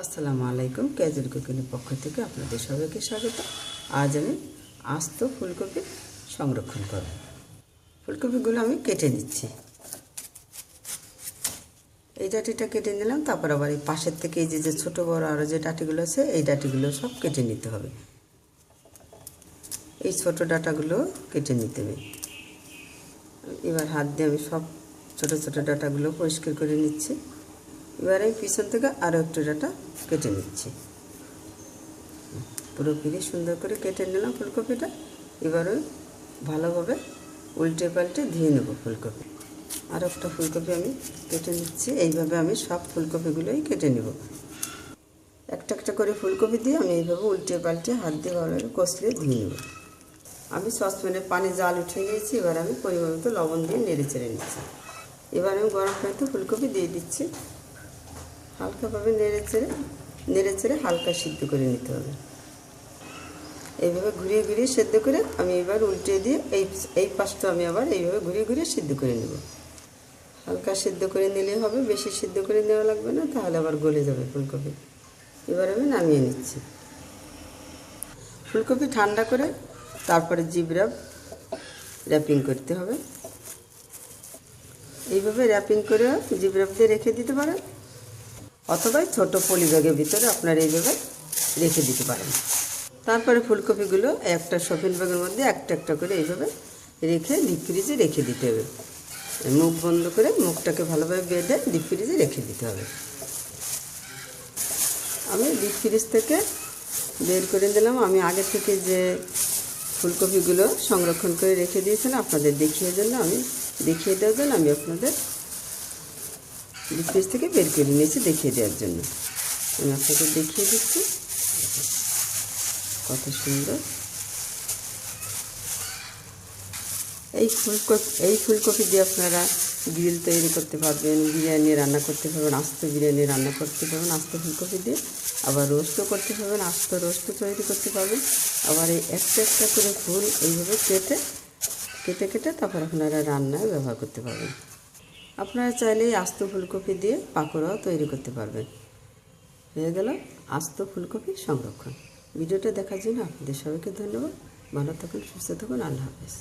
আসসালামু আলাইকুম ক্যাজুয়াল কুকিংয়ের পক্ষ থেকে আপনাদের সবাইকে স্বাগত। আজ আমি আস্ত ফুলকপি সংরক্ষণ করব। ফুলকপিগুলো আমি কেটে নিচ্ছি। এই ডাটিটা কেটে নিলাম, তারপর আবার এই পাশের থেকে এই যে যে ছোটো বড় আরও যে ডাটিগুলো আছে, এই ডাটিগুলো সব কেটে নিতে হবে। এই ছোট ডাটাগুলো কেটে নিতে হবে। এবার হাত দিয়ে আমি সব ছোট ছোট ডাটাগুলো পরিষ্কার করে নিচ্ছি। এবার আমি পিছন থেকে আরও একটু ডাটা কেটে নিচ্ছি। পুরোপুরি সুন্দর করে কেটে নিলাম ফুলকপিটা। এবার ওই ভালোভাবে উল্টে পাল্টে ধুয়ে নেব ফুলকপি। আর একটা ফুলকপি আমি কেটে নিচ্ছি। এইভাবে আমি সব ফুলকপিগুলোই কেটে নেব। একটা একটা করে ফুলকপি দিয়ে আমি এইভাবে উল্টে পাল্টে হাত দিয়ে ভালোভাবে কষলে ধুয়ে নেব। আমি সসপ্যানে পানি জাল উঠে নিয়েছি। এবার আমি পরিমাণ মতো লবণ দিয়ে নেড়ে চেড়ে নিচ্ছি। এবার আমি গরম পানিতে ফুলকপি দিয়ে দিচ্ছি। হালকাভাবে নেড়ে চেড়ে নেড়ে চেড়ে হালকা সিদ্ধ করে নিতে হবে। এইভাবে ঘুরিয়ে ঘুরিয়ে সেদ্ধ করে আমি এবার উল্টে দিয়ে এই এই পাশটা আমি আবার এইভাবে ঘুরিয়ে ঘুরিয়ে সিদ্ধ করে নেব। হালকা সিদ্ধ করে নিলেই হবে, বেশি সিদ্ধ করে নেওয়া লাগবে না, তাহলে আবার গলে যাবে ফুলকপি। এবার আমি নামিয়ে নিচ্ছি। ফুলকপি ঠান্ডা করে তারপরে জিবরাব র্যাপিং করতে হবে। এইভাবে র্যাপিং করে জিবরাব দিয়ে রেখে দিতে পারেন। অথবা ছোট পলি ব্যাগের ভিতরে আপনারা এইভাবে রেখে দিতে পারেন। তারপরে ফুলকপিগুলো একটা শপিং ব্যাগের মধ্যে একটা একটা করে এইভাবে রেখে ডিপ ফ্রিজে রেখে দিতে হবে। মুখ বন্ধ করে মুখটাকে ভালোভাবে বেঁধে ডিপ ফ্রিজে রেখে দিতে হবে। আমি ডিপ ফ্রিজ থেকে বের করে দিলাম। আমি আগে থেকে যে ফুলকপিগুলো সংরক্ষণ করে রেখে দিয়েছিলাম আপনাদের দেখিয়ে জন্য, আমি দেখিয়ে দেওয়ার জন্য আমি আপনাদের ডিপ ফ্রিজ থেকে বের করে নিয়েছি, দেখিয়ে দেওয়ার জন্য। আমি আপনাদের দেখিয়ে দিচ্ছি। কত সুন্দর। এই ফুলকপি এই ফুলকপি দিয়ে আপনারা গ্রিল তৈরি করতে পারবেন, বিরিয়ানি রান্না করতে পারবেন, আস্ত বিরিয়ানি রান্না করতে পারবেন, আস্ত ফুলকপি দিয়ে। আবার রোস্টও করতে পারবেন, আস্ত রোস্টও তৈরি করতে পারবেন। আবার এই একটা একটা করে ফুল এইভাবে কেটে কেটে কেটে তারপর আপনারা রান্নায় ব্যবহার করতে পারবেন। আপনারা চাইলেই আস্ত ফুলকপি দিয়ে পাকোড়াও তৈরি করতে পারবেন। হয়ে গেল আস্ত ফুলকপি সংরক্ষণ। ভিডিওটা দেখার জন্য আপনাদের সবাইকে ধন্যবাদ। ভালো থাকুন, সুস্থ থাকুন, আল্লাহ হাফেজ।